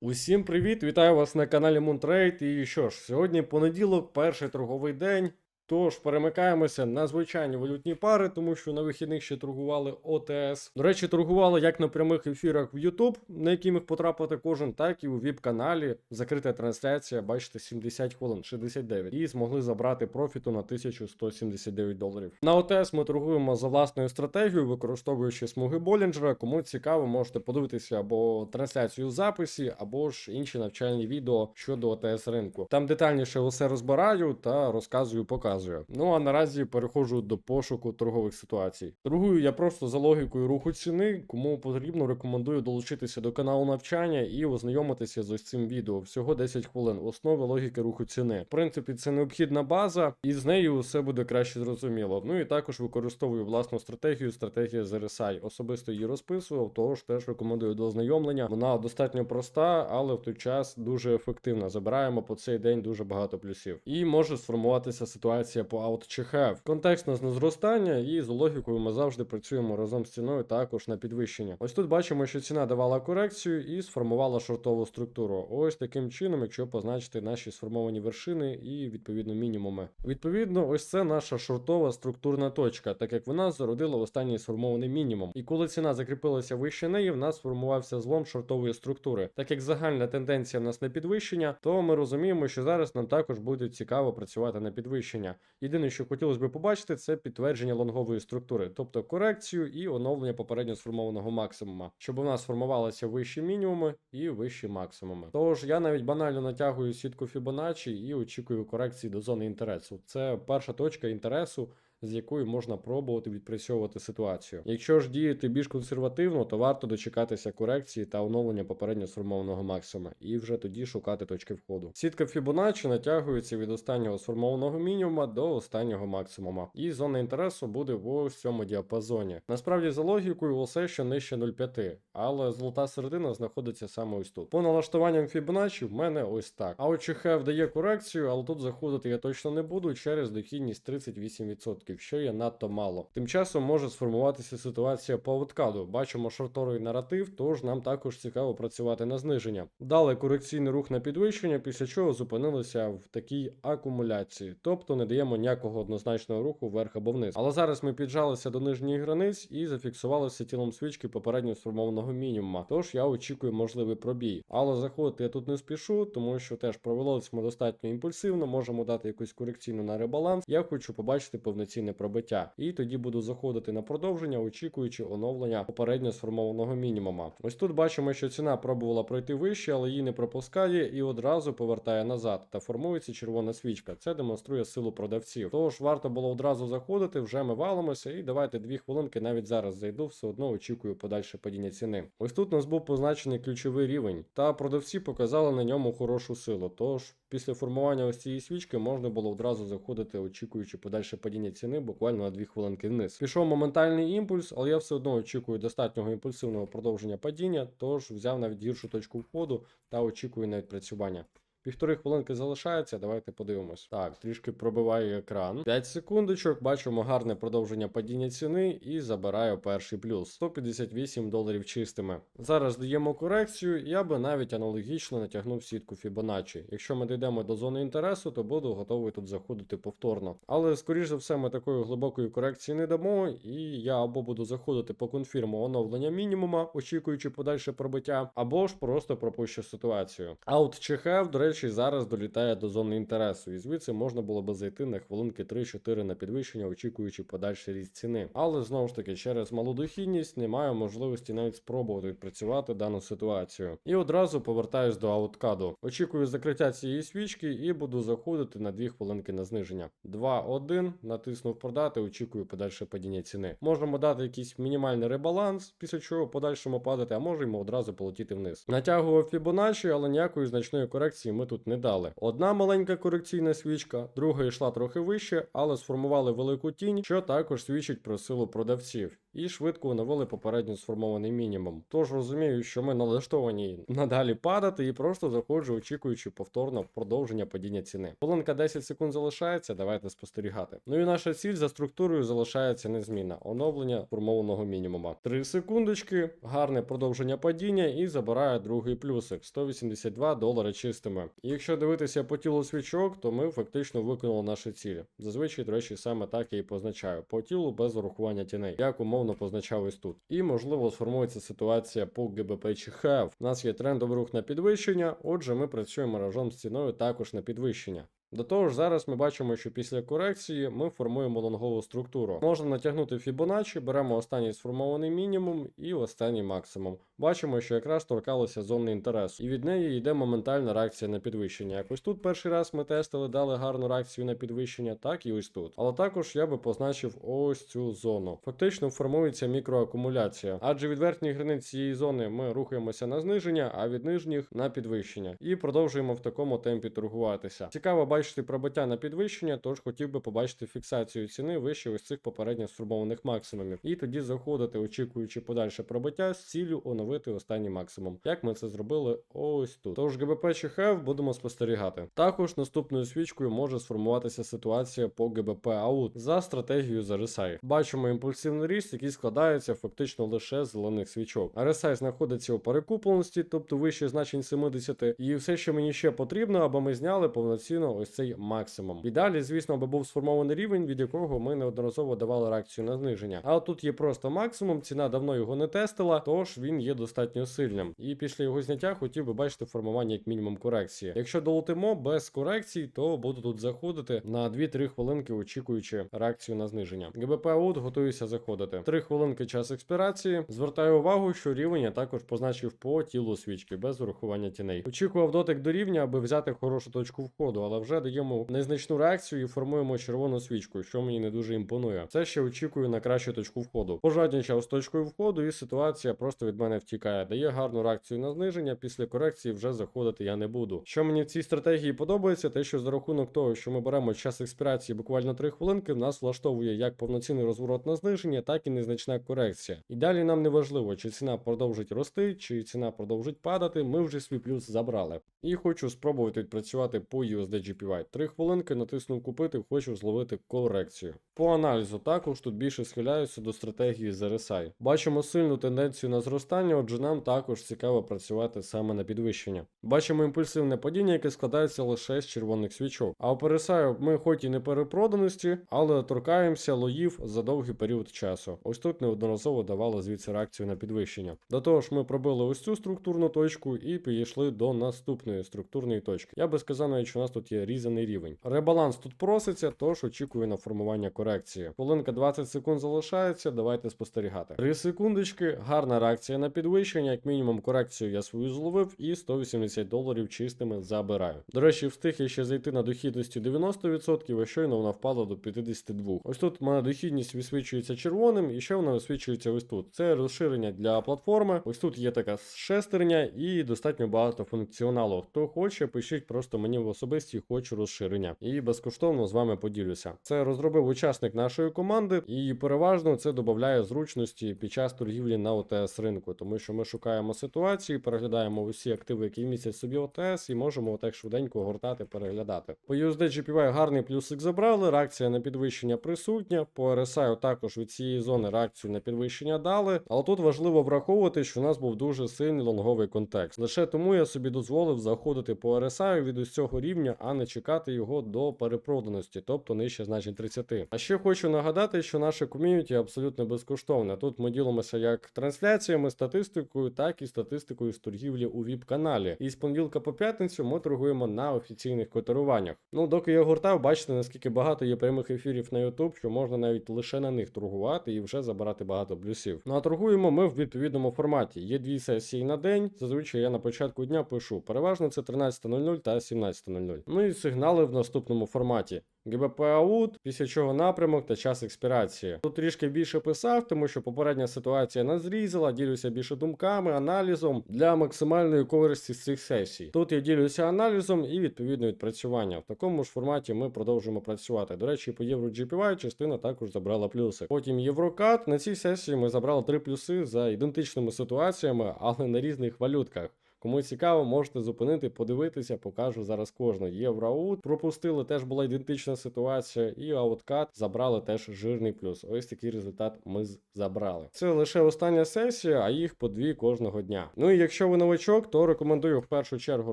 Усім привіт! Вітаю вас на каналі Мунтрейд. І що ж, сьогодні понеділок, перший торговий день. Тож перемикаємося на звичайні валютні пари, тому що на вихідних ще торгували ОТС. До речі, торгували як на прямих ефірах в YouTube, на які міг потрапити кожен, так і у ВІП-каналі. Закрита трансляція, бачите, 70 хвилин, 69. І змогли забрати профіту на 1179 доларів. На ОТС ми торгуємо за власною стратегією, використовуючи смуги Болінджера. Кому цікаво, можете подивитися або трансляцію в записі, або ж інші навчальні відео щодо ОТС ринку. Там детальніше усе розбираю та розказую, показую. Ну а наразі переходжу до пошуку торгових ситуацій. Торгую я просто за логікою руху ціни. Кому потрібно, рекомендую долучитися до каналу навчання і ознайомитися з ось цим відео. Всього 10 хвилин. Основи логіки руху ціни. В принципі, це необхідна база, і з нею все буде краще зрозуміло. Ну і також використовую власну стратегію, стратегія з. Особисто її розписував, тож теж рекомендую до ознайомлення. Вона достатньо проста, але в той час дуже ефективна. Забираємо по цей день дуже багато плюсів. І може сформуватися ситуація по out чи have. Контекст на зростання, і з логікою ми завжди працюємо разом з ціною також на підвищення. Ось тут бачимо, що ціна давала корекцію і сформувала шортову структуру. Ось таким чином, якщо позначити наші сформовані вершини і відповідно мінімуми. Відповідно, ось це наша шортова структурна точка, так як вона зародила останній сформований мінімум. І коли ціна закріпилася вище неї, в нас сформувався злом шортової структури. Так як загальна тенденція в нас на підвищення, то ми розуміємо, що зараз нам також буде цікаво працювати на підвищення. Єдине, що хотілося б побачити, це підтвердження лонгової структури, тобто корекцію і оновлення попередньо сформованого максимума, щоб у нас формувалися вищі мінімуми і вищі максимуми. Тож я навіть банально натягую сітку Fibonacci і очікую корекції до зони інтересу. Це перша точка інтересу. З якою можна пробувати відпрацьовувати ситуацію. Якщо ж діяти більш консервативно, то варто дочекатися корекції та оновлення попередньо сформованого максимума, і вже тоді шукати точки входу. Сітка Fibonacci натягується від останнього сформованого мінімума до останнього максимума, і зона інтересу буде в цьому діапазоні. Насправді, за логікою, усе що нижче 0,5, але золота середина знаходиться саме ось тут. По налаштуванням Fibonacci в мене ось так. А от ЧХФ дає корекцію, але тут заходити я точно не буду через дохідність 38% що є надто мало. Тим часом може сформуватися ситуація по ауткаду. Бачимо шорторий наратив, тож нам також цікаво працювати на зниження. Дали корекційний рух на підвищення, після чого зупинилися в такій акумуляції, тобто не даємо ніякого однозначного руху вверх або вниз. Але зараз ми піджалися до нижніх границь і зафіксувалися тілом свічки попередньо сформованого мінімума. Тож я очікую можливий пробій. Але заходити я тут не спішу, тому що теж провелося ми достатньо імпульсивно, можемо дати якусь корекційну на ребаланс. Я хочу побачити повноцінний повноцінне пробиття. І тоді буду заходити на продовження, очікуючи оновлення попередньо сформованого мінімума. Ось тут бачимо, що ціна пробувала пройти вище, але її не пропускає і одразу повертає назад. Та формується червона свічка. Це демонструє силу продавців. Тож варто було одразу заходити, вже ми валимося, і давайте дві хвилинки навіть зараз зайду, все одно очікую подальше падіння ціни. Ось тут у нас був позначений ключовий рівень, та продавці показали на ньому хорошу силу. Тож після формування ось цієї свічки можна було одразу заходити, очікуючи подальше падіння ціни буквально на 2 хвилинки вниз. Пішов моментальний імпульс, але я все одно очікую достатнього імпульсивного продовження падіння, тож взяв навіть гіршу точку входу та очікую на відпрацювання. Півтори хвилинки залишається, давайте подивимось. Так, трішки пробиваю екран. 5 секундочок, бачимо гарне продовження падіння ціни і забираю перший плюс 158 доларів чистими. Зараз даємо корекцію, я би навіть аналогічно натягнув сітку Fibonacci. Якщо ми дійдемо до зони інтересу, то буду готовий тут заходити повторно. Але, скоріш за все, ми такої глибокої корекції не дамо, і я або буду заходити по конфірму оновлення мінімума, очікуючи подальше пробиття, або ж просто пропущу ситуацію. Аут чи хев, до речі, зараз долітає до зони інтересу, і звідси можна було би зайти на хвилинки 3-4 на підвищення, очікуючи подальший ріст ціни. Але знову ж таки, через малу дохідність немає можливості навіть спробувати відпрацювати дану ситуацію. І одразу повертаюсь до ауткаду. Очікую закриття цієї свічки і буду заходити на 2 хвилинки на зниження. 2-1, натиснув продати, очікую подальше падіння ціни. Можемо дати якийсь мінімальний ребаланс, після чого подальшому падати, а можемо одразу полетіти вниз. Натягував Fibonacci, але ніякої значної корекції ми тут не дали. Одна маленька корекційна свічка, друга йшла трохи вище, але сформували велику тінь, що також свідчить про силу продавців. І швидко оновили попередньо сформований мінімум. Тож розумію, що ми налаштовані надалі падати і просто заходжу, очікуючи повторно продовження падіння ціни. Хвилинка 10 секунд залишається, давайте спостерігати. Ну і наша ціль за структурою залишається незмінна. Оновлення сформованого мінімума. 3 секундочки, гарне продовження падіння і забирає другий плюсик 182 долари чистими. Якщо дивитися по тілу свічок, то ми фактично виконали наші цілі. Зазвичай, до речі, саме так я і позначаю. По тілу без урахування тіней, як умовно позначав ось тут. І можливо сформується ситуація по ГБП чи ХЕВ. У нас є трендовий рух на підвищення, отже, ми працюємо разом з ціною також на підвищення. До того ж, зараз ми бачимо, що після корекції ми формуємо лонгову структуру. Можна натягнути Fibonacci, беремо останній сформований мінімум і останній максимум. Бачимо, що якраз торкалося зони інтересу, і від неї йде моментальна реакція на підвищення. Як ось тут перший раз ми тестили, дали гарну реакцію на підвищення, так і ось тут. Але також я би позначив ось цю зону. Фактично формується мікроакумуляція, адже від верхніх границь цієї зони ми рухаємося на зниження, а від нижніх на підвищення. І продовжуємо в такому темпі торгуватися. Цікаво бачити пробиття на підвищення, тож хотів би побачити фіксацію ціни вище ось цих попередньо сформованих максимумів. І тоді заходити, очікуючи подальше пробиття з ціллю оновити останній максимум. Як ми це зробили ось тут. Тож ГБП чи ХЕВ будемо спостерігати. Також наступною свічкою може сформуватися ситуація по ГБП аут за стратегією за RSI. Бачимо імпульсивний ріст, який складається фактично лише з зелених свічок. RSI знаходиться у перекупленості, тобто вище значень 70, і все, що мені ще потрібно, аби ми зняли повноцінно ось цей максимум. І далі, звісно, аби був сформований рівень, від якого ми неодноразово давали реакцію на зниження. А тут є просто максимум, ціна давно його не тестила, тож він є достатньо сильним. І після його зняття хотів би бачити формування як мінімум корекції. Якщо долетимо без корекцій, то буду тут заходити на 2-3 хвилинки, очікуючи реакцію на зниження. ГБП аут готуюся заходити. 3 хвилинки час експірації. Звертаю увагу, що рівень я також позначив по тілу свічки без урахування тіней. Очікував дотик до рівня, аби взяти хорошу точку входу, але вже даємо незначну реакцію і формуємо червону свічку, що мені не дуже імпонує. Це ще очікую на кращу точку входу. Пожаднічав з точкою входу, і ситуація просто від мене втікає. Дає гарну реакцію на зниження. Після корекції вже заходити я не буду. Що мені в цій стратегії подобається, те, що за рахунок того, що ми беремо час експірації буквально 3 хвилинки, в нас влаштовує як повноцінний розворот на зниження, так і незначна корекція. І далі нам не важливо, чи ціна продовжить рости, чи ціна продовжить падати. Ми вже свій плюс забрали. І хочу спробувати відпрацювати по USD GPY. 3 хвилинки натиснув купити, хочу зловити корекцію. По аналізу також тут більше схиляюся до стратегії з RSI. Бачимо сильну тенденцію на зростання, отже нам також цікаво працювати саме на підвищення. Бачимо імпульсивне падіння, яке складається лише з червоних свічок. А у RSI ми хоч і не перепроданості, але торкаємося лоїв за довгий період часу. Ось тут неодноразово давали звідси реакцію на підвищення. До того ж, ми пробили ось цю структурну точку і підійшли до наступної структурної точки. Я би сказав, навіть що у нас тут є різаний рівень. Ребаланс тут проситься, тож очікую на формування корекції. Хвилинка 20 секунд залишається. Давайте спостерігати. 3 секундочки, гарна реакція на підвищення. Як мінімум, корекцію я свою зловив і 180 доларів чистими забираю. До речі, встиг я ще зайти на дохідності 90%, а щойно вона впала до 52%. Ось тут в мене дохідність висвічується червоним, і ще вона висвічується ось тут. Це розширення для платформи. Ось тут є така шестерня і достатньо багато функціоналу. Хто хоче, пишіть просто мені в особисті, хочу розширення. І безкоштовно з вами поділюся. Це розробив учасник нашої команди, і переважно це додає зручності під час торгівлі на ОТС ринку, тому що ми шукаємо ситуації, переглядаємо усі активи, які містять собі ОТС, і можемо отак швиденько гортати, переглядати. По USD GPY гарний плюсик забрали, реакція на підвищення присутня. По RSI також від цієї зони реакцію на підвищення дали. Але тут важливо враховувати, що у нас був дуже сильний лонговий контекст. Лише тому я собі дозволив заходити по RSI від ось цього рівня, а не чекати його до перепроданості, тобто нижче значень 30. А ще хочу нагадати, що наше ком'юніті абсолютно безкоштовне. Тут ми ділимося як трансляціями, статистикою, так і статистикою з торгівлі у ВІП-каналі. І з понеділка по п'ятницю ми торгуємо на офіційних котируваннях. Ну, доки я гуртав, бачите, наскільки багато є прямих ефірів на YouTube, що можна навіть лише на них торгувати і вже забирати багато плюсів. Ну а торгуємо ми в відповідному форматі. Є дві сесії на день. Зазвичай я на початку дня пишу. Переважно це 13.00 та 17.00. Ну і сигнали в наступному форматі. ГБП аут, після чого напрямок та час експірації. Тут трішки більше писав, тому що попередня ситуація нас зрізала, ділюся більше думками, аналізом для максимальної користі з цих сесій. Тут я ділюся аналізом і відповідно відпрацювання. В такому ж форматі ми продовжимо працювати. До речі, по Євро GPY частина також забрала плюси. Потім Єврокат. На цій сесії ми забрали три плюси за ідентичними ситуаціями, але на різних валютках. Кому цікаво, можете зупинити, подивитися, покажу зараз кожну. Євроаут пропустили, теж була ідентична ситуація, і ауткат забрали теж жирний плюс. Ось такий результат ми забрали. Це лише остання сесія, а їх по дві кожного дня. Ну і якщо ви новачок, то рекомендую в першу чергу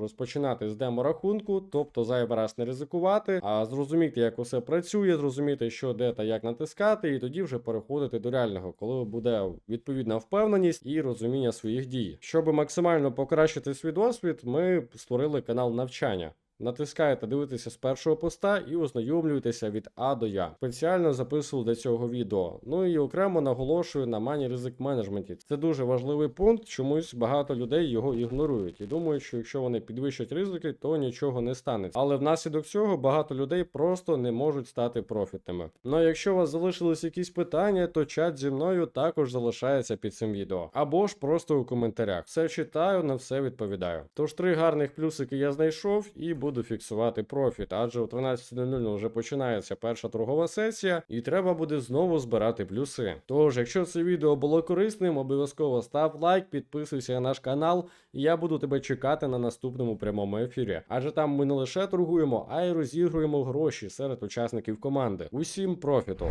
розпочинати з демо-рахунку, тобто зайвий раз не ризикувати, а зрозуміти, як усе працює, зрозуміти, що де та як натискати, і тоді вже переходити до реального, коли буде відповідна впевненість і розуміння своїх дій. Щоб максимально покращити свій досвід, ми створили канал навчання. Натискаєте дивитися з першого поста і ознайомлюєтеся від А до Я. Спеціально записував для цього відео. Ну і окремо наголошую на мані ризик менеджменті. Це дуже важливий пункт. Чомусь багато людей його ігнорують і думають, що якщо вони підвищать ризики, то нічого не станеться. Але внаслідок цього багато людей просто не можуть стати профітними. Ну а якщо у вас залишились якісь питання, то чат зі мною також залишається під цим відео. Або ж просто у коментарях. Все читаю, на все відповідаю. Тож три гарних плюсики я знайшов і буду фіксувати профіт, адже о 13.00 вже починається перша торгова сесія, і треба буде знову збирати плюси. Тож, якщо це відео було корисним, обов'язково став лайк, підписуйся на наш канал, і я буду тебе чекати на наступному прямому ефірі. Адже там ми не лише торгуємо, а й розігруємо гроші серед учасників команди. Усім профіту!